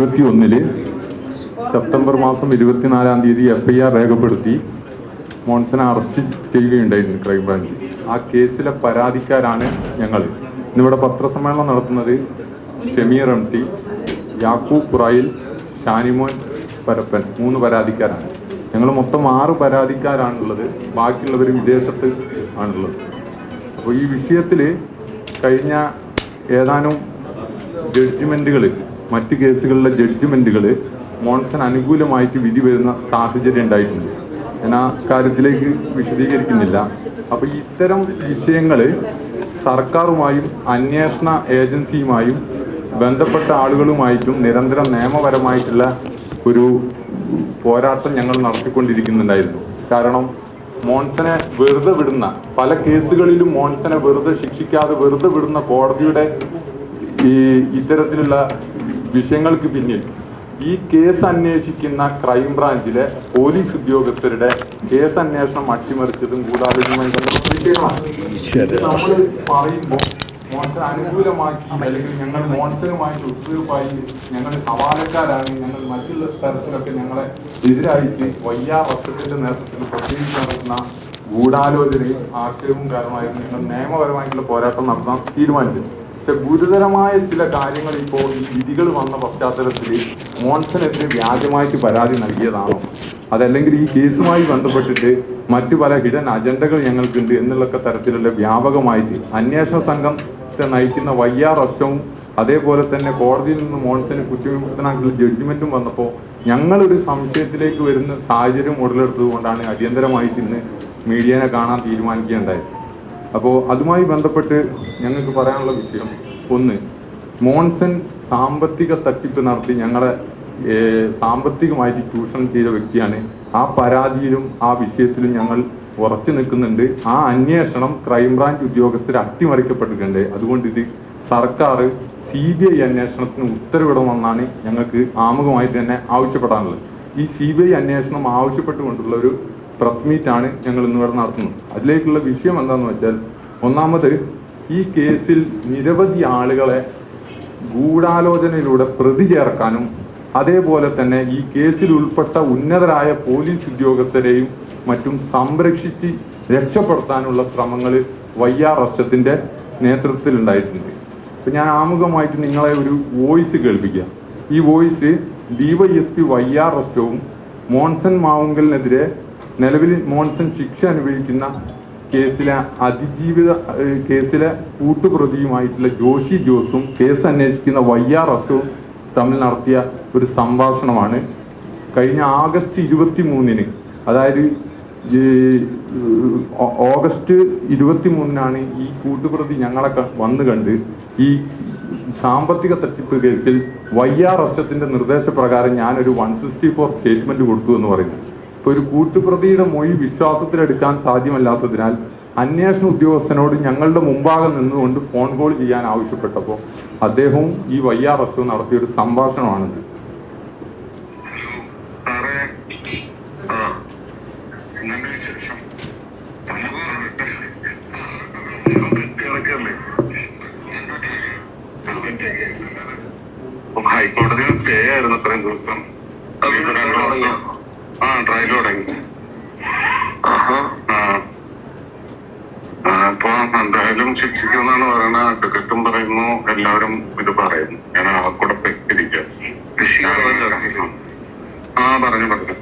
ഇരുപത്തി ഒന്നിൽ സെപ്റ്റംബർ മാസം ഇരുപത്തിനാലാം തീയതി എഫ് ഐ ആർ രേഖപ്പെടുത്തി മോൺസനെ അറസ്റ്റ് ചെയ്യുകയുണ്ടായിരുന്നു ക്രൈംബ്രാഞ്ച് ആ കേസിലെ പരാതിക്കാരാണ് ഞങ്ങൾ ഇന്നിവിടെ പത്രസമ്മേളനം നടത്തുന്നത് ഷമീർ എം ടി യാക്കൂബ് പുറായിൽ ഷാനിമോൻ പരപ്പൻ മൂന്ന് പരാതിക്കാരാണ്. ഞങ്ങൾ മൊത്തം ആറ് പരാതിക്കാരാണുള്ളത്. ബാക്കിയുള്ളവർ വിദേശത്ത് ആണുള്ളത്. അപ്പോൾ ഈ വിഷയത്തിൽ കഴിഞ്ഞ ഏതാനും ജഡ്ജിമെന്റുകൾ മറ്റ് കേസുകളിലെ ജഡ്ജ്മെന്റുകൾ മോൺസൺ അനുകൂലമായിട്ട് വിധി വരുന്ന സാഹചര്യം ഉണ്ടായിട്ടുണ്ട്. ഞാൻ ആ കാര്യത്തിലേക്ക് വിശദീകരിക്കുന്നില്ല. അപ്പൊ ഇത്തരം വിഷയങ്ങൾ സർക്കാരുമായും അന്വേഷണ ഏജൻസിയുമായും ബന്ധപ്പെട്ട ആളുകളുമായിട്ടും നിരന്തരം നിയമപരമായിട്ടുള്ള ഒരു പോരാട്ടം ഞങ്ങൾ നടത്തിക്കൊണ്ടിരിക്കുന്നുണ്ടായിരുന്നു. കാരണം മോൺസനെ വെറുതെ വിടുന്ന പല കേസുകളിലും മോൺസനെ വെറുതെ ശിക്ഷിക്കാതെ വെറുതെ വിടുന്ന കോടതിയുടെ ഈ ഇത്തരത്തിലുള്ള വിഷയങ്ങൾക്ക് പിന്നിൽ. ഈ കേസ് അന്വേഷിക്കുന്ന ക്രൈംബ്രാഞ്ചിലെ പോലീസ് ഉദ്യോഗസ്ഥരുടെ കേസ് അന്വേഷണം അട്ടിമറിച്ചതും ഗൂഢാലോചനയുമായി ബന്ധപ്പെട്ട വിഷയങ്ങളാണ്. നമ്മൾ പറയുമ്പോൾ മോൺസൺ അനുകൂലമാക്കി അല്ലെങ്കിൽ ഞങ്ങൾ മോൺസനുമായിട്ട് ഒത്തുതീർപ്പായി ഞങ്ങൾ സവാലക്കാരാണ് ഞങ്ങൾ മറ്റുള്ള തരത്തിലൊക്കെ ഞങ്ങളെ എതിരായിട്ട് വയ്യാ വസ്ത്രത്തിന്റെ നേതൃത്വത്തിൽ പ്രത്യേകിച്ച് നടത്തുന്ന ഗൂഢാലോചനയും ആക്ഷേപവും കാരണമായിരുന്നു ഞങ്ങൾ നിയമപരമായിട്ടുള്ള പോരാട്ടം നടത്താൻ തീരുമാനിച്ചത്. പക്ഷെ ഗുരുതരമായ ചില കാര്യങ്ങൾ ഇപ്പോൾ ഈ വിധികൾ വന്ന പശ്ചാത്തലത്തിൽ മോൺസനെതിരെ വ്യാജമായിട്ട് പരാതി നൽകിയതാണോ? അതല്ലെങ്കിൽ ഈ കേസുമായി ബന്ധപ്പെട്ടിട്ട് മറ്റു പല ഹിഡൻ അജണ്ടകൾ ഞങ്ങൾക്കുണ്ട് എന്നുള്ളൊക്കെ തരത്തിലുള്ള വ്യാപകമായിട്ട് അന്വേഷണ സംഘത്തെ നയിക്കുന്ന വയ്യാർ അഷ്ടവും അതേപോലെ തന്നെ കോടതിയിൽ നിന്ന് മോൺസന് കുറ്റവിമുക്തനാക്കിയ ജഡ്ജ്മെന്റും വന്നപ്പോൾ ഞങ്ങളൊരു സംശയത്തിലേക്ക് വരുന്ന സാഹചര്യം ഉടലെടുത്തത് കൊണ്ടാണ് അടിയന്തരമായിട്ട് ഇന്ന് മീഡിയനെ കാണാൻ തീരുമാനിക്കുകയുണ്ടായത്. അപ്പോൾ അതുമായി ബന്ധപ്പെട്ട് ഞങ്ങൾക്ക് പറയാനുള്ള വിഷയം ഒന്ന് മോൺസൺ സാമ്പത്തിക തട്ടിപ്പ് നടത്തി ഞങ്ങളെ സാമ്പത്തികമായിട്ട് ചൂഷണം ചെയ്ത വ്യക്തിയാണ്. ആ പരാതിയിലും ആ വിഷയത്തിലും ഞങ്ങൾ ഉറച്ചു നിൽക്കുന്നുണ്ട്. ആ അന്വേഷണം ക്രൈംബ്രാഞ്ച് ഉദ്യോഗസ്ഥർ അട്ടിമറിക്കപ്പെട്ടിട്ടുണ്ട്. അതുകൊണ്ട് ഇത് സർക്കാർ സി ബി ഐ അന്വേഷണത്തിന് ഉത്തരവിടണമെന്നാണ് ഞങ്ങൾക്ക് ആമുഖമായി തന്നെ ആവശ്യപ്പെടാനുള്ളത്. ഈ സി ബി ഐ അന്വേഷണം ആവശ്യപ്പെട്ടുകൊണ്ടുള്ള ഒരു പ്രസ് മീറ്റാണ് ഞങ്ങൾ ഇന്ന് ഇവിടെ നടത്തുന്നത്. അതിലേക്കുള്ള വിഷയം എന്താണെന്ന് വെച്ചാൽ ഒന്നാമത് ഈ കേസിൽ നിരവധി ആളുകളെ ഗൂഢാലോചനയിലൂടെ പ്രതി ചേർക്കാനും അതേപോലെ തന്നെ ഈ കേസിൽ ഉൾപ്പെട്ട ഉന്നതരായ പോലീസ് ഉദ്യോഗസ്ഥരെയും മറ്റും സംരക്ഷിച്ച് രക്ഷപ്പെടുത്താനുള്ള ശ്രമങ്ങൾ വൈ ആർ നേതൃത്വത്തിൽ ഉണ്ടായിട്ടുണ്ട് അപ്പൊ ഞാൻ ആമുഖമായിട്ട് നിങ്ങളെ ഒരു വോയിസ് കേൾപ്പിക്കാം. ഈ voice D Y S P Y R അർഷവും Monson മാവുങ്കലിനെതിരെ നിലവിൽ മോൺസൺ ശിക്ഷ അനുഭവിക്കുന്ന കേസിലെ അതിജീവിത കേസിലെ കൂട്ടുപ്രതിയുമായിട്ടുള്ള ജോഷി ജോസും കേസ് അന്വേഷിക്കുന്ന വൈ ആർ റഷവും തമ്മിൽ നടത്തിയ ഒരു സംഭാഷണമാണ്. കഴിഞ്ഞ ആഗസ്റ്റ് ഇരുപത്തി മൂന്നിന് അതായത് ഓഗസ്റ്റ് ഇരുപത്തി മൂന്നിനാണ് ഈ കൂട്ടുപ്രതി ഞങ്ങളെ വന്നു കണ്ട് ഈ സാമ്പത്തിക തട്ടിപ്പ് കേസിൽ വൈ ആർ വർഷത്തിന്റെ നിർദ്ദേശപ്രകാരം ഞാനൊരു വൺ സിക്സ്റ്റി ഫോർ സ്റ്റേറ്റ്മെന്റ് കൊടുത്തു എന്ന് പറയുന്നു. ഇപ്പൊ ഒരു കൂട്ടുപ്രതിയുടെ മൊഴി വിശ്വാസത്തിലെടുക്കാൻ സാധ്യമല്ലാത്തതിനാൽ അന്വേഷണ ഉദ്യോഗസ്ഥനോട് ഞങ്ങളുടെ മുമ്പാകെ നിന്നുകൊണ്ട് ഫോൺ കോൾ ചെയ്യാൻ ആവശ്യപ്പെട്ടപ്പോൾ അദ്ദേഹവും ഈ വയ്യാർ നടത്തിയ ഒരു സംഭാഷണമാണിത്. ഹൈക്കോടതിയിൽ സ്റ്റേ ആയിരുന്നു രണ്ടു ദിവസം. ആ ട്രയൽ തുടങ്ങി. അപ്പൊ എന്തായാലും ശിക്ഷിക്കുന്നാണ് പറയുന്നത്. ടിക്കറ്റും പറയുന്നു. എല്ലാവരും ഇത് പറയുന്നു. ഞാൻ ആ കൂടെ പെട്ടിരിക്കാം. ആ പറഞ്ഞു പറഞ്ഞു.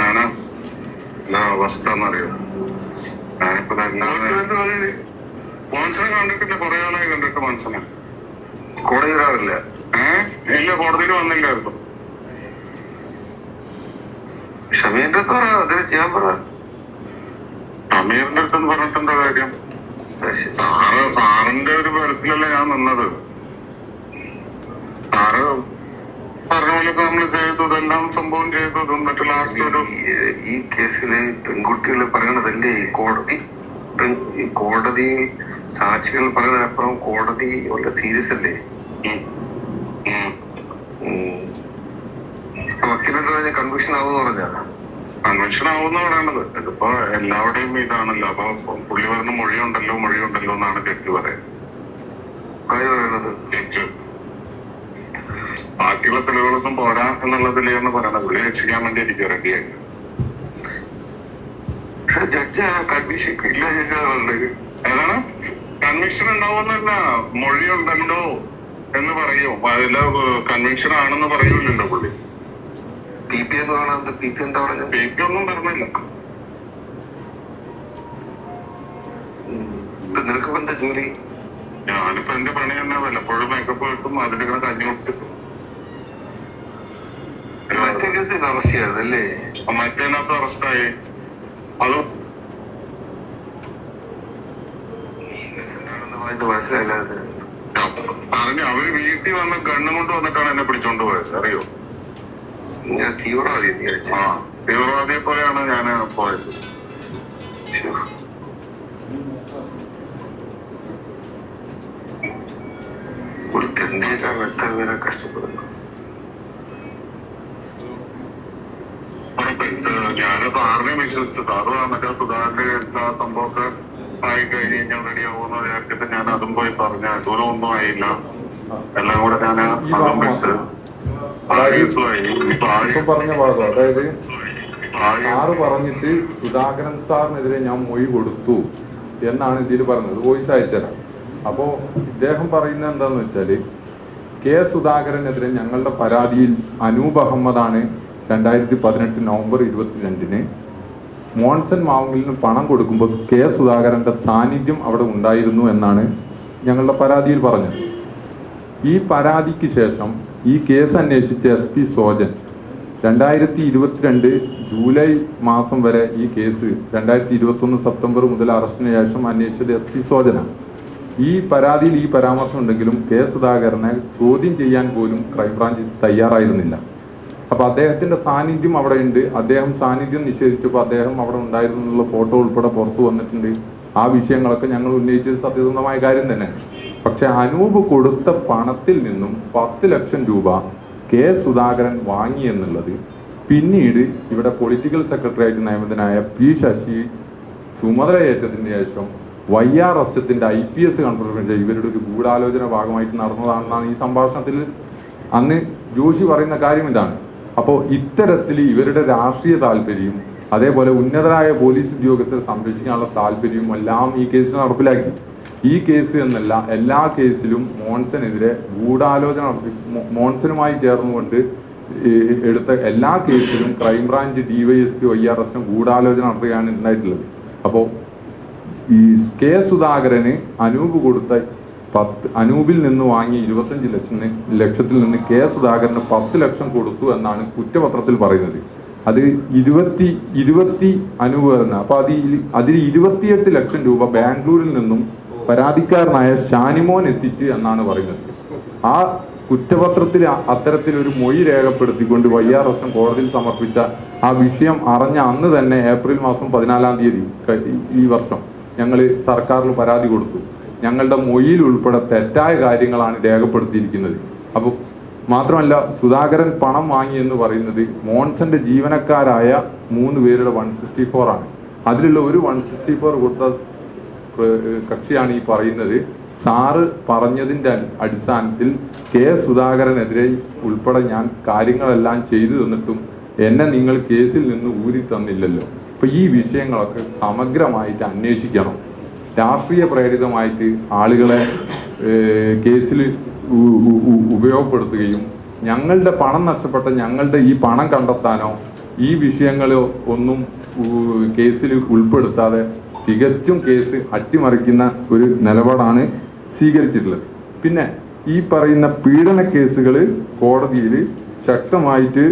ഞാനാ എന്താ അവസ്ഥ എന്നറിയോ? ഞാനിപ്പോ മോൻസനെ കണ്ടിട്ടില്ല. കൊറേ ആളായി കണ്ടിട്ട് മോൻസനെ. കോടതി വരാറില്ല. ഏഹ് ഇല്ല കോടതിയിൽ വന്നില്ലായിരുന്നു. ഷമീറിന്റെ അടുത്ത് പറ അതിന് ചെയ്യാൻ പറയാം. അമീറിന്റെ അടുത്ത് പറഞ്ഞിട്ടെന്താ കാര്യം? സാറ് സാറിന്റെ ഒരു ബലത്തിലല്ല ഞാൻ നിന്നത്. സാറ് പറഞ്ഞ പോലൊക്കെ നമ്മൾ ചെയ്തു ഇതെല്ലാം സംഭവം ചെയ്തു എന്നിട്ട് ലാസ്റ്റ് ഒരു ഈ- കേസിൽ പെൺകുട്ടികൾ പറയണതല്ലേ ഈ കോടതി? ഈ കോടതി സാക്ഷികൾ പറയുന്നതിനപ്പുറം കോടതി വളരെ സീരിയസ് അല്ലേ? ഉം, കൺഫ്യൂഷൻ ആവുമെന്ന് പറഞ്ഞ കൺവെൻഷൻ ആവുന്ന പറയണത് ഇതിപ്പോ എല്ലാവരുടെയും ഇതാണല്ലോ. അപ്പൊ പുള്ളി പറഞ്ഞ മൊഴിയുണ്ടല്ലോ മൊഴിയുണ്ടല്ലോ എന്നാണ് ജഡ്ജി പറയുന്നത്. ബാക്കിയുള്ള തെളിവുകളൊന്നും പോരാ എന്നുള്ളതിലെന്ന് പറയണത് പുള്ളി രക്ഷിക്കാൻ വേണ്ടി എനിക്ക് റെഡിയായി പക്ഷെ ജഡ്ജ് കൺവിഷൻ ഇല്ല ഏതാണ്? കൺവിക്ഷൻ ഉണ്ടാവുന്നല്ല മൊഴിയുണ്ടല്ലോ എന്ന് പറയും. അതെല്ലാം കൺവെൻഷൻ ആണെന്ന് പറയൂലല്ലോ പുള്ളി. പി പി എന്ന് പറയുന്നത് പി പി എന്താ പറഞ്ഞത്? പി പി ഒന്നും പറഞ്ഞില്ല. നിനക്കിപ്പോ എന്താ ജോലി? ഞാനിപ്പോ എന്റെ പണി തന്നെ വല്ലപ്പോഴും മേക്കപ്പ് കിട്ടും അതിലിങ്ങനെ കഞ്ഞി കുടിച്ചിട്ടും മറ്റേ കേസ് അറസ്റ്റ് ചെയ്യാതല്ലേ മറ്റേനകത്ത് അറസ്റ്റായി. അത് മനസ്സിലായില്ല പറഞ്ഞു അവർ വീട്ടിൽ വന്ന് ഗണ്ണും കൊണ്ട് വന്നിട്ടാണ് എന്നെ പിടിച്ചോണ്ട് പോയത്. അറിയോ? ഞാൻ തീവ്രവാദി തീവ്രവാദിയെ പോലെയാണ് ഞാൻ പോയത്. ഒരു എത്ര പേരെ കഷ്ടപ്പെടുന്നു. ഞാനിപ്പോ ആറിനെ വിശ്വസിച്ചു സാറ് മറ്റേ സുധാകരന്റെ എല്ലാ സംഭവമൊക്കെ ആയി കഴിഞ്ഞ് കഴിഞ്ഞാൽ റെഡി ആവുമെന്ന് വിചാരിച്ചിട്ട് ഞാൻ അതും പോയി പറഞ്ഞ. ദൂരം ഒന്നും ആയില്ല. എല്ലാം കൂടെ ഞാൻ അതും വിട്ട്. ഇപ്പൊ പറഞ്ഞ ഭാഗം അതായത് സാറ് പറഞ്ഞിട്ട് സുധാകരൻ സാറിനെതിരെ ഞാൻ മൊഴി കൊടുത്തു എന്നാണ് ഇതിൽ പറഞ്ഞത്. വോയിസ് അയച്ചുതരാം അപ്പോൾ ഇദ്ദേഹം പറയുന്നത് എന്താന്ന് വെച്ചാൽ കെ സുധാകരനെതിരെ ഞങ്ങളുടെ പരാതിയിൽ അനൂപ് അഹമ്മദാണ് രണ്ടായിരത്തി പതിനെട്ട് നവംബർ ഇരുപത്തിരണ്ടിന് മോൺസൺ മാവുങ്കലിന് പണം കൊടുക്കുമ്പോൾ കെ സുധാകരന്റെ സാന്നിധ്യം അവിടെ ഉണ്ടായിരുന്നു എന്നാണ് ഞങ്ങളുടെ പരാതിയിൽ പറഞ്ഞത്. ഈ പരാതിക്ക് ശേഷം ഈ കേസ് അന്വേഷിച്ച എസ് പി സോജൻ രണ്ടായിരത്തി ഇരുപത്തിരണ്ട് ജൂലൈ മാസം വരെ ഈ കേസ് രണ്ടായിരത്തി ഇരുപത്തൊന്ന് സെപ്റ്റംബർ മുതൽ അറസ്റ്റിന് ശേഷം അന്വേഷിച്ചത് എസ് പി സോജനാണ്. ഈ പരാതിയിൽ ഈ പരാമർശം ഉണ്ടെങ്കിലും കെ സുധാകരനെ ചോദ്യം ചെയ്യാൻ പോലും ക്രൈംബ്രാഞ്ച് തയ്യാറായിരുന്നില്ല. അപ്പോൾ അദ്ദേഹത്തിന്റെ സാന്നിധ്യം അവിടെ ഉണ്ട് അദ്ദേഹം സാന്നിധ്യം നിഷേധിച്ചപ്പോൾ അദ്ദേഹം അവിടെ ഉണ്ടായിരുന്നുള്ള ഫോട്ടോ ഉൾപ്പെടെ പുറത്തു വന്നിട്ടുണ്ട്. ആ വിഷയങ്ങളൊക്കെ ഞങ്ങൾ ഉന്നയിച്ചത് സത്യസന്ധമായ കാര്യം തന്നെ പക്ഷെ അനൂപ് കൊടുത്ത പണത്തിൽ നിന്നും പത്ത് ലക്ഷം രൂപ കെ സുധാകരൻ വാങ്ങി എന്നുള്ളത് പിന്നീട് ഇവിടെ പൊളിറ്റിക്കൽ സെക്രട്ടറി ആയിട്ട് നിയമിതനായ പി ശശി ചുമതലയേറ്റതിന് ശേഷം വൈ ആർ അസ്റ്റത്തിന്റെ ഐ പി എസ് കൺഫർമേഷൻ ഇവരുടെ ഒരു ഗൂഢാലോചന ഭാഗമായിട്ട് നടന്നതാണെന്നാണ് ഈ സംഭാഷണത്തിൽ അന്ന് ജോഷി പറയുന്ന കാര്യം ഇതാണ് അപ്പോൾ ഇത്തരത്തിൽ ഇവരുടെ രാഷ്ട്രീയ താല്പര്യം അതേപോലെ ഉന്നതരായ പോലീസ് ഉദ്യോഗസ്ഥരെ സംരക്ഷിക്കാനുള്ള താല്പര്യവും എല്ലാം ഈ കേസിൽ നടപ്പിലാക്കി. ഈ കേസ് എന്നല്ല എല്ലാ കേസിലും മോൺസനെതിരെ ഗൂഢാലോചന മോൺസനുമായി ചേർന്നുകൊണ്ട് എടുത്ത എല്ലാ കേസിലും ക്രൈംബ്രാഞ്ച് ഡിവൈഎസ്പി വൈ ആർ എസും ഗൂഢാലോചന നടത്തുകയാണ് ഉണ്ടായിട്ടുള്ളത്. അപ്പോൾ ഈ കെ സുധാകരന് അനൂപ് കൊടുത്ത പത്ത് അനൂപിൽ നിന്ന് വാങ്ങിയ ഇരുപത്തഞ്ച് ലക്ഷം ലക്ഷത്തിൽ നിന്ന് കെ സുധാകരന് പത്ത് ലക്ഷം കൊടുത്തു എന്നാണ് കുറ്റപത്രത്തിൽ പറയുന്നത്. അത് ഇരുപത്തി ഇരുപത്തി അനൂപ് തന്നെ അപ്പൊ അതിൽ അതിൽ ഇരുപത്തിയെട്ട് ലക്ഷം രൂപ ബാംഗ്ലൂരിൽ നിന്നും പരാതിക്കാരനായ ഷാനിമോൻ എത്തിച്ച് എന്നാണ് പറയുന്നത്. ആ കുറ്റപത്രത്തിൽ അത്തരത്തിൽ ഒരു മൊഴി രേഖപ്പെടുത്തിക്കൊണ്ട് വൈ ആർ എസ് കോടതിയിൽ സമർപ്പിച്ച ആ വിഷയം അറിഞ്ഞ അന്ന് തന്നെ ഏപ്രിൽ മാസം പതിനാലാം തീയതി ഈ- വർഷം ഞങ്ങൾ സർക്കാരിൽ പരാതി കൊടുത്തു. ഞങ്ങളുടെ മൊഴിയിൽ ഉൾപ്പെടെ തെറ്റായ കാര്യങ്ങളാണ് രേഖപ്പെടുത്തിയിരിക്കുന്നത്. അപ്പോൾ മാത്രമല്ല സുധാകരൻ പണം വാങ്ങി എന്ന് പറയുന്നത് മോൺസന്റെ ജീവനക്കാരായ മൂന്ന് പേരുടെ വൺ സിക്സ്റ്റി ഫോർ ആണ്. അതിലുള്ള ഒരു വൺ സിക്സ്റ്റി ഫോർ കൊടുത്ത കക്ഷിയാണ് ഈ പറയുന്നത്. സാറ് പറഞ്ഞതിന്റെ അടിസ്ഥാനത്തിൽ കെ സുധാകരനെതിരെ ഉൾപ്പെടെ ഞാൻ കാര്യങ്ങളെല്ലാം ചെയ്തു തന്നിട്ടും എന്നെ നിങ്ങൾ കേസിൽ നിന്ന് ഊരി തന്നില്ലല്ലോ. അപ്പൊ ഈ വിഷയങ്ങളൊക്കെ സമഗ്രമായിട്ട് അന്വേഷിക്കണം. രാഷ്ട്രീയ പ്രേരിതമായിട്ട് ആളുകളെ കേസിൽ ഉപയോഗപ്പെടുത്തുകയും ഞങ്ങളുടെ പണം നഷ്ടപ്പെട്ട ഞങ്ങളുടെ ഈ പണം കണ്ടെത്താനോ ഈ വിഷയങ്ങളോ ഒന്നും കേസിൽ ഉൾപ്പെടുത്താതെ തികച്ചും കേസ് അട്ടിമറിക്കുന്ന ഒരു നിലപാടാണ് സ്വീകരിച്ചിട്ടുള്ളത്. പിന്നെ ഈ പറയുന്ന പീഡന കേസുകൾ കോടതിയിൽ ശക്തമായിട്ട്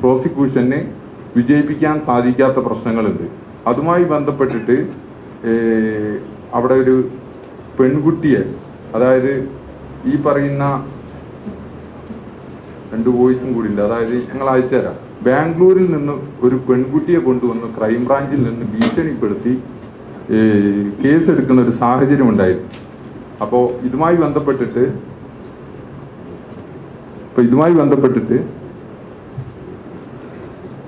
പ്രോസിക്യൂഷന് വിജയിപ്പിക്കാൻ സാധിക്കാത്ത പ്രശ്നങ്ങളുണ്ട്. അതുമായി ബന്ധപ്പെട്ടിട്ട് അവിടെ ഒരു പെൺകുട്ടിയെ അതായത് ഈ പറയുന്ന രണ്ട് വോയിസും കൂടി ഉണ്ട് അതായത് ഞങ്ങൾ അയച്ചുതരാം. ബാംഗ്ലൂരിൽ നിന്ന് ഒരു പെൺകുട്ടിയെ കൊണ്ടുവന്ന് ക്രൈംബ്രാഞ്ചിൽ നിന്ന് ഭീഷണിപ്പെടുത്തി കേസെടുക്കുന്ന ഒരു സാഹചര്യം ഉണ്ടായിരുന്നു. അപ്പോൾ ഇതുമായി ബന്ധപ്പെട്ടിട്ട് ഇപ്പൊ ഇതുമായി ബന്ധപ്പെട്ടിട്ട്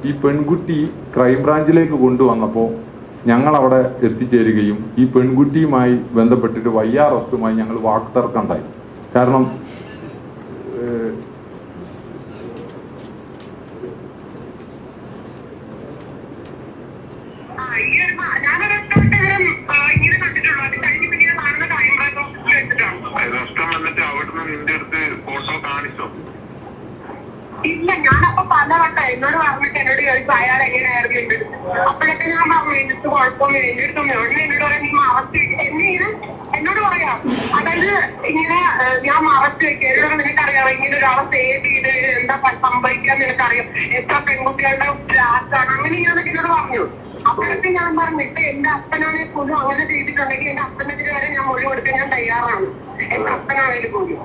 ഈ പെൺകുട്ടി ക്രൈംബ്രാഞ്ചിലേക്ക് കൊണ്ടുവന്നപ്പോൾ ഞങ്ങൾ അവിടെ എത്തിച്ചേരുകയും ഈ പെൺകുട്ടിയുമായി ബന്ധപ്പെട്ടിട്ട് വൈ ആർ എസുമായി ഞങ്ങൾ വാക്തർക്കം ഉണ്ടായി. കാരണം ചോദിച്ചു അയാൾ എങ്ങനെയായിരുന്നു എന്റെ അടുത്ത് അപ്പോഴൊക്കെ ഞാൻ പറഞ്ഞു എനിക്ക് കുഴപ്പമൊന്നുമില്ല എന്റെ അടുത്ത് ഉടനെ എന്നോട് പറയാം നീ മറച്ച് വെക്ക്." എന്നെ ഇത് എന്നോട് പറയാം. അതായത് ഇങ്ങനെ ഞാൻ മറച്ചു വെക്കുക എന്നോട് നിനക്കറിയാം ഇങ്ങനെ ഒരാളെ സേവ് ചെയ്ത് എന്താ സംഭവിക്കാൻ നിനക്കറിയാം. എത്ര പെൺകുട്ടികളുടെ ലാസ്റ്റാണ് അങ്ങനെ ഇങ്ങനെയൊക്കെ എന്നോട് പറഞ്ഞു. അപ്പോഴത്തെ ഞാൻ പറഞ്ഞു ഇപ്പൊ എന്റെ അപ്പനാണെ പോലും അങ്ങനെ ചെയ്തിട്ടുണ്ടെങ്കിൽ എന്റെ അപ്പനെതിരെ വരെ ഞാൻ മൊഴി കൊടുക്കാൻ ഞാൻ തയ്യാറാണ്. എന്റെ അപ്പനാണേലും പോലും.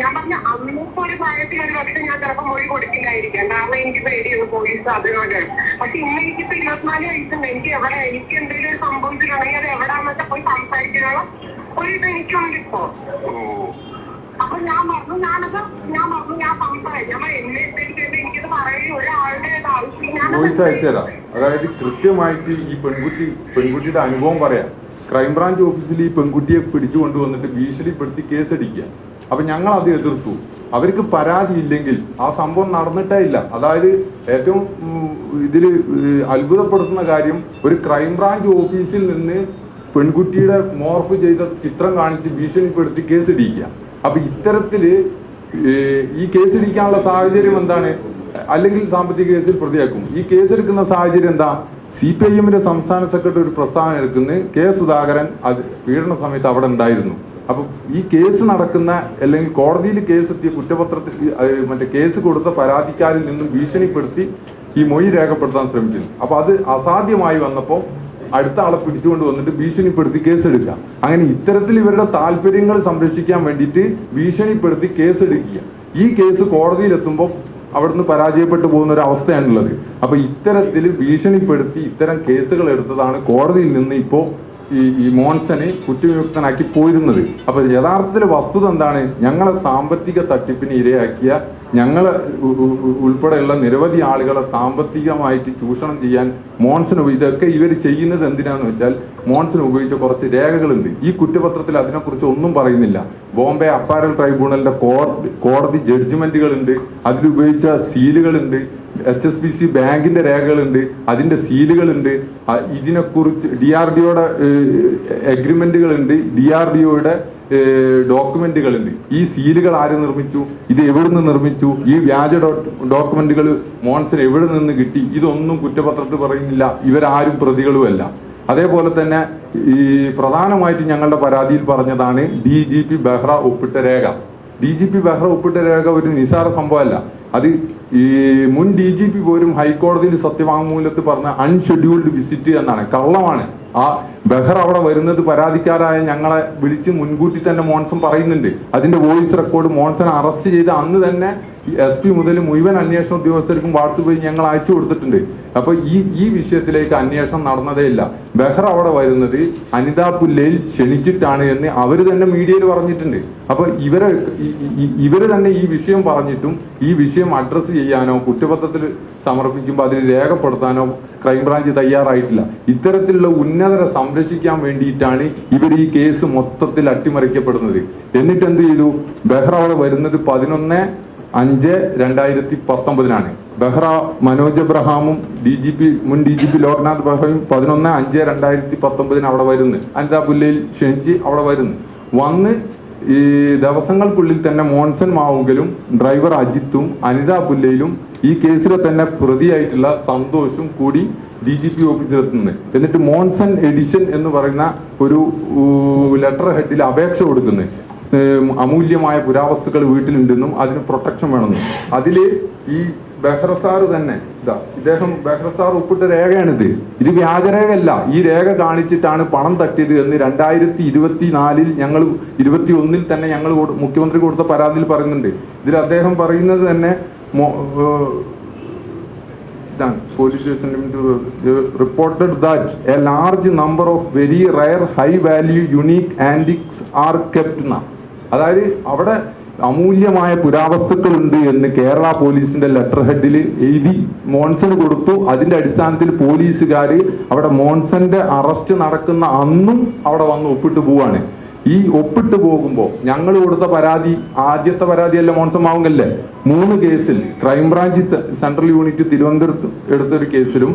ഞാൻ പറഞ്ഞ അമ്മയ്ക്ക് ഒരു ഭയത്തിൽ ഒരു പക്ഷെ ഞാൻ ചിലപ്പോൾ മൊഴി കൊടുക്കില്ലായിരിക്കാം. കാരണം എനിക്ക് പേടിയാണ് പോലീസ് അതിനോട്. പക്ഷെ ഇന്ന് എനിക്കിപ്പോ ഇരുപത്തിനാല് വയസ്സുണ്ട്. എനിക്ക് എവിടെ എനിക്ക് എന്തെങ്കിലും സംഭവിച്ചിട്ടുണ്ടെങ്കിൽ അത് എവിടാന്നൊക്കെ പോയി സംസാരിക്കാനുള്ള ഒരു ഇത് എനിക്കുണ്ട് ഇപ്പോ അപ്പൊ ഞാൻ പറഞ്ഞു ഞാനത് ഞാൻ പറഞ്ഞു ഞാൻ സംസാരിക്കും. എന്നെ എനിക്കത് പറയും ഒരാളുടെ ആവശ്യം വോയിസ് ഞാനത് അയച്ചുതരാം അതായത് കൃത്യമായിട്ട് ഈ പെൺകുട്ടി പെൺകുട്ടിയുടെ അനുഭവം പറയാം. ക്രൈംബ്രാഞ്ച് ഓഫീസിൽ ഈ പെൺകുട്ടിയെ പിടിച്ചു കൊണ്ടുവന്നിട്ട് ഭീഷണിപ്പെടുത്തി കേസടിക്കുക. അപ്പൊ ഞങ്ങൾ അത് എതിർത്തു. അവർക്ക് പരാതി ഇല്ലെങ്കിൽ ആ സംഭവം നടന്നിട്ടേ ഇല്ല. അതായത് ഏറ്റവും ഇതിൽ അത്ഭുതപ്പെടുത്തുന്ന കാര്യം ഒരു ക്രൈംബ്രാഞ്ച് ഓഫീസിൽ നിന്ന് പെൺകുട്ടിയുടെ മോർഫ് ചെയ്ത ചിത്രം കാണിച്ച് ഭീഷണിപ്പെടുത്തി കേസിടിക്കുക. അപ്പൊ ഇത്തരത്തിൽ ഈ ഈ കേസിടിക്കാനുള്ള സാഹചര്യം എന്താണ്? അല്ലെങ്കിൽ സാമ്പത്തിക കേസിൽ പ്രതിയാക്കും. ഈ കേസെടുക്കുന്ന സാഹചര്യം എന്താ? സി പി ഐ എമ്മിന്റെ സംസ്ഥാന സെക്രട്ടറി ഒരു പ്രസ്താവന എടുക്കുന്നത് കെ സുധാകരൻ അത് പീഡന സമയത്ത് അവിടെ ഉണ്ടായിരുന്നു. അപ്പൊ ഈ കേസ് നടക്കുന്ന അല്ലെങ്കിൽ കോടതിയിൽ കേസ് എത്തിയ കുറ്റപത്രത്തിൽ മറ്റേ കേസ് കൊടുത്ത പരാതിക്കാരിൽ നിന്നും ഭീഷണിപ്പെടുത്തി ഈ മൊഴി രേഖപ്പെടുത്താൻ ശ്രമിക്കുന്നു. അപ്പൊ അത് അസാധ്യമായി വന്നപ്പോൾ അടുത്ത ആളെ പിടിച്ചുകൊണ്ട് വന്നിട്ട് ഭീഷണിപ്പെടുത്തി കേസെടുക്കുക. അങ്ങനെ ഇത്തരത്തിൽ ഇവരുടെ താല്പര്യങ്ങൾ സംരക്ഷിക്കാൻ വേണ്ടിയിട്ട് ഭീഷണിപ്പെടുത്തി കേസെടുക്കുക. ഈ കേസ് കോടതിയിലെത്തുമ്പോൾ അവിടുന്ന് പരാജയപ്പെട്ടു പോകുന്ന ഒരു അവസ്ഥയാണുള്ളത് അപ്പൊ ഇത്തരത്തിൽ ഭീഷണിപ്പെടുത്തി ഇത്തരം കേസുകൾ എടുത്തതാണ് കോടതിയിൽ നിന്ന് ഇപ്പോൾ ഈ ഈ മോൻസനെ കുറ്റവിമുക്തനാക്കി പോയിരുന്നത്. അപ്പൊ യഥാർത്ഥത്തിൽ വസ്തുത എന്താണ്? ഞങ്ങളെ സാമ്പത്തിക തട്ടിപ്പിന് ഇരയാക്കിയ ഞങ്ങൾ ഉൾപ്പെടെയുള്ള നിരവധി ആളുകളെ സാമ്പത്തികമായിട്ട് ചൂഷണം ചെയ്യാൻ മോൺസൺ ഇതൊക്കെ ഇവർ ചെയ്യുന്നത് എന്തിനാന്ന് വെച്ചാൽ മോൺസൺ ഉപയോഗിച്ച കുറച്ച് രേഖകളുണ്ട്. ഈ കുറ്റപത്രത്തിൽ അതിനെക്കുറിച്ച് ഒന്നും പറയുന്നില്ല. ബോംബെ അപ്പാരൽ ട്രൈബ്യൂണലിന്റെ കോടതി കോടതി ജഡ്ജ്മെന്റുകളുണ്ട്. അതിലുപയോഗിച്ച സീലുകളുണ്ട്. എച്ച് എസ് ബി സി ബാങ്കിന്റെ രേഖകളുണ്ട് അതിന്റെ സീലുകളുണ്ട് ഇതിനെ ഇതിനെക്കുറിച്ച് ഡി ആർ ഡിഒയുടെ എഗ്രിമെന്റുകളുണ്ട് ഡി ആർ ഡിഒയുടെ ഡോക്യുമെന്റുകളുണ്ട് ഈ സീലുകൾ ആര് നിർമ്മിച്ചു? ഇത് എവിടുന്ന് നിർമ്മിച്ചു? ഈ വ്യാജ ഡോക്യുമെന്റുകൾ മോൺസൺ എവിടെ നിന്ന് കിട്ടി? ഇതൊന്നും കുറ്റപത്രത്തിൽ പറയുന്നില്ല. ഇവരാരും പ്രതികളുമല്ല. അതേപോലെ തന്നെ ഈ പ്രധാനമായിട്ട് ഞങ്ങളുടെ പരാതിയിൽ പറഞ്ഞതാണ് ഡി ജി പി ബെഹ്റ ഒപ്പിട്ട രേഖ. ഡി ജി പി ബെഹ്റ ഒപ്പിട്ട രേഖ ഒരു നിസാര സംഭവമല്ല. അത് ഈ മുൻ ഡി ജി പി പോലും ഹൈക്കോടതിയിൽ സത്യവാങ്മൂലത്ത് പറഞ്ഞ അൺഷെഡ്യൂൾഡ് വിസിറ്റ് എന്നാണ്. കള്ളമാണ്. ആ ബഹർ അവിടെ വരുന്നത് പരാതിക്കാരായ ഞങ്ങളെ വിളിച്ച് മുൻകൂട്ടി തന്നെ മോൺസൺ പറയുന്നുണ്ട്. അതിന്റെ വോയിസ് റെക്കോർഡ് മോൺസൺ അറസ്റ്റ് ചെയ്ത് അന്ന് തന്നെ എസ് പി മുതൽ മുഴുവൻ അന്വേഷണ ഉദ്യോഗസ്ഥർക്കും വാട്സപ്പ് വഴി ഞങ്ങൾ അയച്ചു കൊടുത്തിട്ടുണ്ട്. അപ്പൊ ഈ ഈ വിഷയത്തിലേക്ക് അന്വേഷണം നടന്നതേ ഇല്ല. ബെഹ്റ അവിടെ വരുന്നത് അനിതാ പുല്ലയിൽ ക്ഷണിച്ചിട്ടാണ് എന്ന് അവർ തന്നെ മീഡിയയിൽ പറഞ്ഞിട്ടുണ്ട്. അപ്പൊ ഇവരെ ഇവർ തന്നെ ഈ വിഷയം പറഞ്ഞിട്ടും ഈ വിഷയം അഡ്രസ്സ് ചെയ്യാനോ കുറ്റപത്രത്തിൽ സമർപ്പിക്കുമ്പോൾ അതിൽ രേഖപ്പെടുത്താനോ ക്രൈംബ്രാഞ്ച് തയ്യാറായിട്ടില്ല. ഇത്തരത്തിലുള്ള ഉന്നതരെ സംരക്ഷിക്കാൻ വേണ്ടിയിട്ടാണ് ഇവർ ഈ കേസ് മൊത്തത്തിൽ അട്ടിമറിക്കപ്പെടുന്നത്. എന്നിട്ട് എന്ത് ചെയ്തു? ബെഹ്റ അവിടെ വരുന്നത് പതിനൊന്ന് അഞ്ച് രണ്ടായിരത്തി പത്തൊമ്പതിനാണ്. ബെഹ്റ മനോജ് എബ്രഹാമും ഡി ജി പി മുൻ ഡി ജി പി ലോക്നാഥ് ബെഹ്റയും പതിനൊന്ന് അഞ്ച് രണ്ടായിരത്തി പത്തൊമ്പതിന് അവിടെ വരുന്നു. അനിതാ പുല്ലയിൽ ക്ഷണിച്ച് അവിടെ വരുന്നു. വന്ന് ഈ ദിവസങ്ങൾക്കുള്ളിൽ തന്നെ മോൺസൺ മാവുങ്കലും ഡ്രൈവർ അജിത്തും അനിതാ പുല്ലയിലും ഈ കേസിലെ തന്നെ പ്രതിയായിട്ടുള്ള സന്തോഷും കൂടി ഡി ജി പി ഓഫീസിലെത്തുന്നത് എന്നിട്ട് മോൺസൺ എഡിഷൻ എന്ന് പറയുന്ന ഒരു ലെറ്റർ ഹെഡിൽ അപേക്ഷ കൊടുക്കുന്നു. ഏം, അമൂല്യമായ പുരാവസ്തുക്കൾ വീട്ടിലുണ്ടെന്നും അതിന് പ്രൊട്ടക്ഷൻ വേണമെന്നും. അതിൽ ഈ ബെഹ്റസാർ തന്നെ ഇതാ ഇദ്ദേഹം ബെഹ്റസാർ ഒപ്പിട്ട രേഖയാണിത്. ഇത് വ്യാജരേഖയല്ല. ഈ രേഖ കാണിച്ചിട്ടാണ് പണം തട്ടിയത് എന്ന് രണ്ടായിരത്തി ഇരുപത്തി നാലിൽ ഞങ്ങൾ ഇരുപത്തി ഒന്നിൽ തന്നെ ഞങ്ങൾ മുഖ്യമന്ത്രി കൊടുത്ത പരാതിയിൽ പറയുന്നുണ്ട്. ഇതിൽ അദ്ദേഹം പറയുന്നത് തന്നെ ഇതാണ് police station reported that a large number of very rare high value unique antiques are kept എന്നാണ്. അതായത് അവിടെ അമൂല്യമായ പുരാവസ്തുക്കൾ ഉണ്ട് എന്ന് കേരള പോലീസിന്റെ ലെറ്റർ ഹെഡിൽ എഴുതി മോൺസന് കൊടുത്തു. അതിന്റെ അടിസ്ഥാനത്തിൽ പോലീസുകാർ അവിടെ മോൺസന്റെ അറസ്റ്റ് നടക്കുന്ന അന്നും അവിടെ വന്ന് ഒപ്പിട്ട് പോവാണ്. ഈ ഒപ്പിട്ട് പോകുമ്പോൾ ഞങ്ങൾ കൊടുത്ത പരാതി ആദ്യത്തെ പരാതിയല്ല മോൺസൺ മാവുങ്കല്ലേ മൂന്ന് കേസിൽ ക്രൈംബ്രാഞ്ച് സെൻട്രൽ യൂണിറ്റ് തിരുവനന്തപുരത്ത് എടുത്തൊരു കേസിലും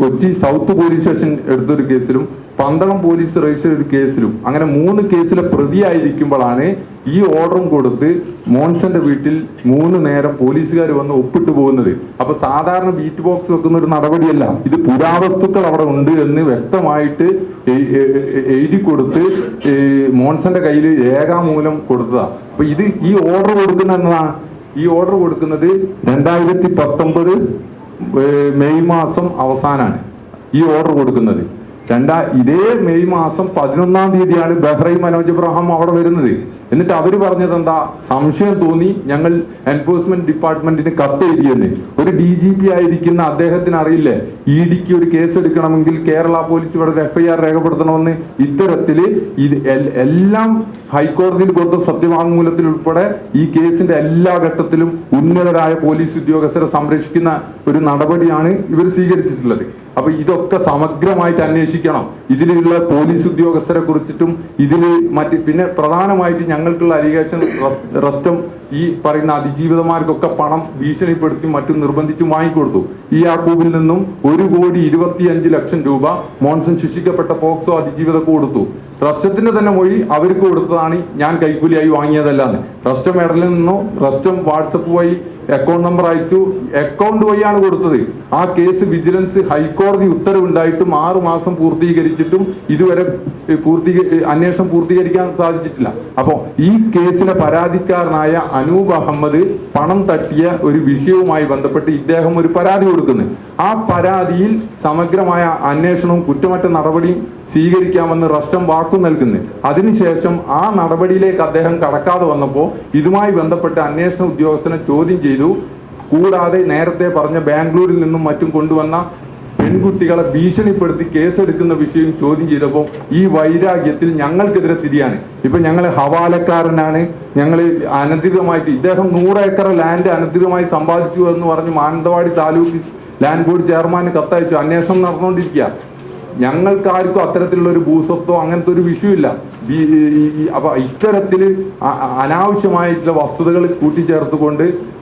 കൊച്ചി സൗത്ത് പോലീസ് സ്റ്റേഷൻ എടുത്തൊരു കേസിലും പന്തളം പോലീസ് രജിസ്റ്റർ ഒരു കേസിലും അങ്ങനെ മൂന്ന് കേസിലെ പ്രതിയായിരിക്കുമ്പോഴാണ് ഈ ഓർഡറും കൊടുത്ത് മോൺസന്റെ വീട്ടിൽ മൂന്ന് നേരം പോലീസുകാർ വന്ന് ഒപ്പിട്ട് പോകുന്നത്. അപ്പൊ സാധാരണ ബീറ്റ് ബോക്സ് വെക്കുന്ന ഒരു നടപടിയല്ല. ഇത് പുരാവസ്തുക്കൾ അവിടെ ഉണ്ട് എന്ന് വ്യക്തമായിട്ട് എഴുതി കൊടുത്ത് മോൺസന്റെ കയ്യിൽ രേഖാമൂലം കൊടുത്തതാ. അപ്പൊ ഇത് ഈ ഓർഡർ കൊടുക്കുന്ന എന്നതാണ് ഈ ഓർഡർ കൊടുക്കുന്നത് രണ്ടായിരത്തി പത്തൊമ്പത് മെയ് മാസം അവസാനാണ് ഈ ഓർഡർ കൊടുക്കുന്നത്. രണ്ടാ ഇതേ മെയ് മാസം പതിനൊന്നാം തീയതിയാണ് ബഹ്റൈൻ മനോജ് എബ്രഹാം അവിടെ വരുന്നത്. എന്നിട്ട് അവർ പറഞ്ഞത് എന്താ സംശയം തോന്നി ഞങ്ങൾ എൻഫോഴ്സ്മെന്റ് ഡിപ്പാർട്ട്മെന്റിന് കത്ത് ഒരു ഡി ജി പി ആയിരിക്കുന്ന അദ്ദേഹത്തിന് അറിയില്ലേ? ഇ ഡിക്ക് ഒരു കേസ് എടുക്കണമെങ്കിൽ കേരള പോലീസ് ഇവിടെ എഫ്ഐആർ രേഖപ്പെടുത്തണമെന്ന് ഇത്തരത്തിൽ ഇത് എല്ലാം ഹൈക്കോടതിയിൽ കൊടുത്ത സത്യവാങ്മൂലത്തിൽ ഉൾപ്പെടെ ഈ കേസിന്റെ എല്ലാ ഘട്ടത്തിലും ഉന്നതരായ പോലീസ് ഉദ്യോഗസ്ഥരെ സംരക്ഷിക്കുന്ന ഒരു നടപടിയാണ് ഇവർ സ്വീകരിച്ചിട്ടുള്ളത്. അപ്പൊ ഇതൊക്കെ സമഗ്രമായിട്ട് അന്വേഷിക്കണം. ഇതിലുള്ള പോലീസ് ഉദ്യോഗസ്ഥരെ കുറിച്ചിട്ടും ഇതിൽ മറ്റ് പിന്നെ പ്രധാനമായിട്ട് ഞങ്ങൾക്കുള്ള അലിഗേഷൻ റസ്റ്റം ഈ പറയുന്ന അതിജീവിതമാർക്കൊക്കെ പണം ഭീഷണിപ്പെടുത്തി മറ്റും നിർബന്ധിച്ചും വാങ്ങിക്കൊടുത്തു. ഈ യാക്കൂബിൽ നിന്നും ഒരു കോടി ഇരുപത്തിയഞ്ച് ലക്ഷം രൂപ മോൺസൺ ശിക്ഷിക്കപ്പെട്ട പോക്സോ അതിജീവിതക്ക് കൊടുത്തു. റസ്റ്റത്തിന്റെ തന്നെ മൊഴി അവർക്ക് കൊടുത്തതാണ് ഞാൻ കൈക്കൂലിയായി വാങ്ങിയതല്ലാന്ന്. റസ്റ്റം എടലിൽ നിന്നോ റസ്റ്റം വാട്സപ്പ് വഴി അക്കൗണ്ട് നമ്പർ അയച്ചു. അക്കൗണ്ട് വഴിയാണ് കൊടുത്തത്. ആ കേസ് വിജിലൻസ് ഹൈക്കോടതി ഉത്തരവുണ്ടായിട്ടും ആറു മാസം പൂർത്തീകരിച്ചിട്ടും ഇതുവരെ ഏഹ്, അന്വേഷണം പൂർത്തീകരിക്കാൻ സാധിച്ചിട്ടില്ല. അപ്പോൾ ഈ കേസിലെ പരാതിക്കാരനായ അനൂപ് അഹമ്മദ് പണം തട്ടിയ ഒരു വിഷയവുമായി ബന്ധപ്പെട്ട് ഇദ്ദേഹം ഒരു പരാതി കൊടുക്കുന്നു. ആ പരാതിയിൽ സമഗ്രമായ അന്വേഷണവും കുറ്റമറ്റ നടപടിയും സ്വീകരിക്കാമെന്ന് റസ്റ്റം വാക്കു നൽകുന്നു. അതിനുശേഷം ആ നടപടിയിലേക്ക് അദ്ദേഹം കടക്കാതെ വന്നപ്പോൾ ഇതുമായി ബന്ധപ്പെട്ട് അന്വേഷണ ഉദ്യോഗസ്ഥനെ ചോദ്യം ചെയ്തു. കൂടാതെ നേരത്തെ പറഞ്ഞ ബാംഗ്ലൂരിൽ നിന്നും മറ്റും കൊണ്ടുവന്ന പെൺകുട്ടികളെ ഭീഷണിപ്പെടുത്തി കേസെടുക്കുന്ന വിഷയം ചോദ്യം ചെയ്തപ്പോൾ ഈ വൈരാഗ്യത്തിൽ ഞങ്ങൾക്കെതിരെ തിരിയാണ്. ഇപ്പൊ ഞങ്ങൾ ഹവാലക്കാരനാണ്. ഞങ്ങൾ അനധികൃതമായിട്ട് ഇദ്ദേഹം നൂറ് ഏക്കർ ലാൻഡ് അനധികൃതമായി സമ്പാദിച്ചു എന്ന് പറഞ്ഞ് മാനന്തവാടി താലൂക്ക് ലാൻഡ് ബോർഡ് ചെയർമാന് കത്തയച്ചു. അന്വേഷണം നടന്നുകൊണ്ടിരിക്കുക. ഞങ്ങൾക്കാർക്കും അത്തരത്തിലുള്ള ഒരു ഭൂസ്വത്വം അങ്ങനത്തെ ഒരു വിഷയമില്ല. ഇല്ല അപ്പൊ അ- അനാവശ്യമായിട്ടുള്ള വസ്തുതകൾ കൂട്ടിച്ചേർത്തുകൊണ്ട്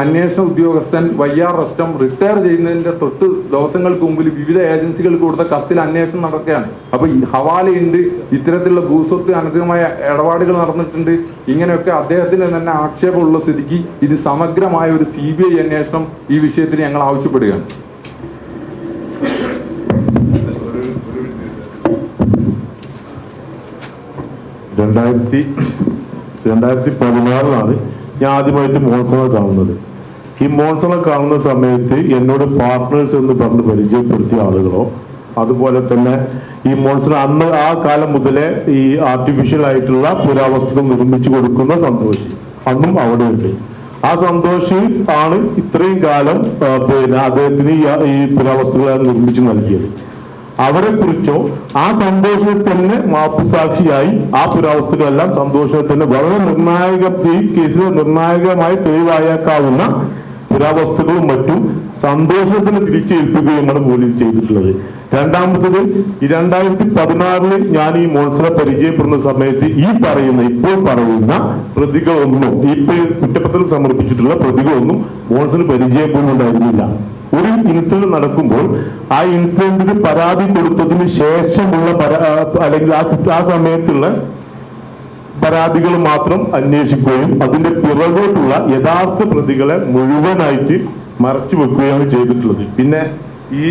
അന്വേഷണ ഉദ്യോഗസ്ഥൻ വൈ ആർ റസ്റ്റം റിട്ടയർ ചെയ്യുന്നതിന്റെ തൊട്ട് ദിവസങ്ങൾക്ക് മുമ്പിൽ വിവിധ ഏജൻസികൾ കൊടുത്ത കത്തിൽ അന്വേഷണം നടക്കുകയാണ്. അപ്പൊ ഈ ഹവാലയുണ്ട് ഇത്തരത്തിലുള്ള ഭൂസ്വത്ത് അനധികമായ ഇടപാടുകൾ നടന്നിട്ടുണ്ട്. ഇങ്ങനെയൊക്കെ അദ്ദേഹത്തിന് തന്നെ ആക്ഷേപമുള്ള സ്ഥിതിക്ക് ഇത് സമഗ്രമായ ഒരു സി ബി ഐ അന്വേഷണം ഈ വിഷയത്തിൽ ഞങ്ങൾ ആവശ്യപ്പെടുകയാണ്. രണ്ടായിരത്തി രണ്ടായിരത്തി പതിനാറിലാണ് ഞാൻ ആദ്യമായിട്ട് മോൺസണെ കാണുന്നത്. ഈ മോൺസണെ കാണുന്ന സമയത്ത് എന്നോട് പാർട്ട്നേഴ്സ് എന്ന് പറഞ്ഞ് പരിചയപ്പെടുത്തിയ ആളുകളോ അതുപോലെ തന്നെ ഈ മോൺസൺ അന്ന് ആ കാലം മുതലേ ഈ ആർട്ടിഫിഷ്യൽ ആയിട്ടുള്ള പുരാവസ്തുക്കൾ നിർമ്മിച്ചു കൊടുക്കുന്ന സന്തോഷ് അന്നും അവിടെ ഉണ്ട്. ആ സന്തോഷ് ആണ് ഇത്രയും കാലം പിന്നെ അദ്ദേഹത്തിന് ഈ പുരാവസ്തുക്കളെ നിർമ്മിച്ചു നൽകിയത്. അവരെ കുറിച്ചോ ആ സന്തോഷത്തിന് മാപ്പുസാക്ഷിയായി ആ പുരാവസ്തുക്കളെല്ലാം സന്തോഷത്തിന് വളരെ നിർണായക ഈ കേസിൽ നിർണായകമായി തെളിവായേക്കാവുന്ന പുരാവസ്തുക്കളും മറ്റും സന്തോഷത്തിന് തിരിച്ചേൽപ്പിക്കുകയുമാണ് പോലീസ് ചെയ്തിട്ടുള്ളത്. രണ്ടാമത്തത് രണ്ടായിരത്തി പതിനാറിൽ ഞാൻ ഈ മോൺസറെ പരിചയപ്പെടുന്ന സമയത്ത് ഈ പറയുന്ന ഇപ്പോൾ പറയുന്ന പ്രതികളൊന്നും ഈ ഈ കുറ്റപത്രം സമർപ്പിച്ചിട്ടുള്ള പ്രതികളൊന്നും ബോൺസിന് പരിചയപ്പെടുന്നുണ്ടായിരുന്നില്ല ഒരു ഇൻസിഡന്റ് നടക്കുമ്പോൾ ആ ഇൻസിഡന്റിന് പരാതി കൊടുത്തതിന് ശേഷമുള്ള അല്ലെങ്കിൽ ആ ആ സമയത്തുള്ള പരാതികൾ മാത്രം അന്വേഷിക്കുകയും അതിന്റെ പിറകോട്ടുള്ള യഥാർത്ഥ പ്രതികളെ മുഴുവനായിട്ട് മറച്ചു വെക്കുകയാണ് ചെയ്തിട്ടുള്ളത്. പിന്നെ ഈ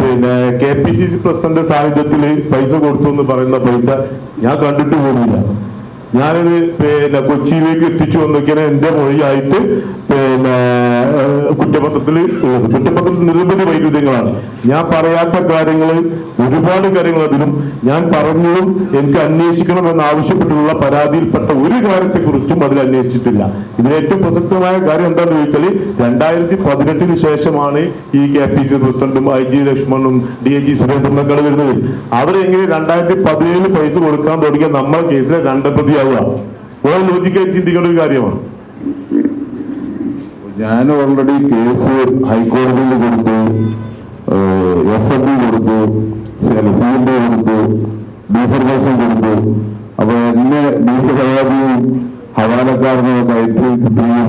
പിന്നെ K P C C president സാന്നിധ്യത്തിൽ പൈസ കൊടുത്തു എന്ന് പറയുന്ന പൈസ ഞാൻ കണ്ടിട്ട് പോലുമില്ല. ഞാനിത് പിന്നെ കൊച്ചിയിലേക്ക് എത്തിച്ചു എന്നൊക്കെയാണ് എന്റെ മൊഴിയായിട്ട് പിന്നെ കുറ്റപത്രത്തിൽ ഉള്ളത് കുറ്റപത്രത്തിൽ നിരവധി വൈരുദ്ധ്യങ്ങളാണ്. ഞാൻ പറയാത്ത കാര്യങ്ങൾ ഒരുപാട് കാര്യങ്ങൾ അതിലും ഞാൻ പറഞ്ഞതും എനിക്ക് അന്വേഷിക്കണം എന്ന് ആവശ്യപ്പെട്ടുള്ള പരാതിയിൽപ്പെട്ട ഒരു കാര്യത്തെക്കുറിച്ചും അതിൽ അന്വേഷിച്ചിട്ടില്ല. ഇതിന് ഏറ്റവും പ്രസക്തമായ കാര്യം എന്താണെന്ന് ചോദിച്ചാൽ രണ്ടായിരത്തി പതിനെട്ടിന് ശേഷമാണ് ഈ കെ പി സി പ്രസിഡന്റും ഐ ജി ലക്ഷ്മണും ഡി ഐ ജി സുരേന്ദ്രനൊക്കെ വരുന്നത്. അവരെങ്ങനെ രണ്ടായിരത്തി പതിനേഴിന് പൈസ കൊടുക്കാൻ തുടങ്ങിയ നമ്മളെ കേസിലെ രണ്ടാം പ്രതിയാവുക വളരെ ലോജിക്കായി ചിന്തിക്കേണ്ട ഒരു കാര്യമാണ്. ഞാൻ ഓൾറെഡി കേസ് ഹൈക്കോടതിയിൽ കൊടുത്തു എഫ് എം കൊടുത്തു സി എം ഡി കൊടുത്തു ഡിഫർമേഷൻ കൊടുത്തു. അപ്പൊ എന്നെ ഡിസി സഹവാദിയും ഹവാലക്കാരനും കയറ്റി ചിത്രീകരിച്ചു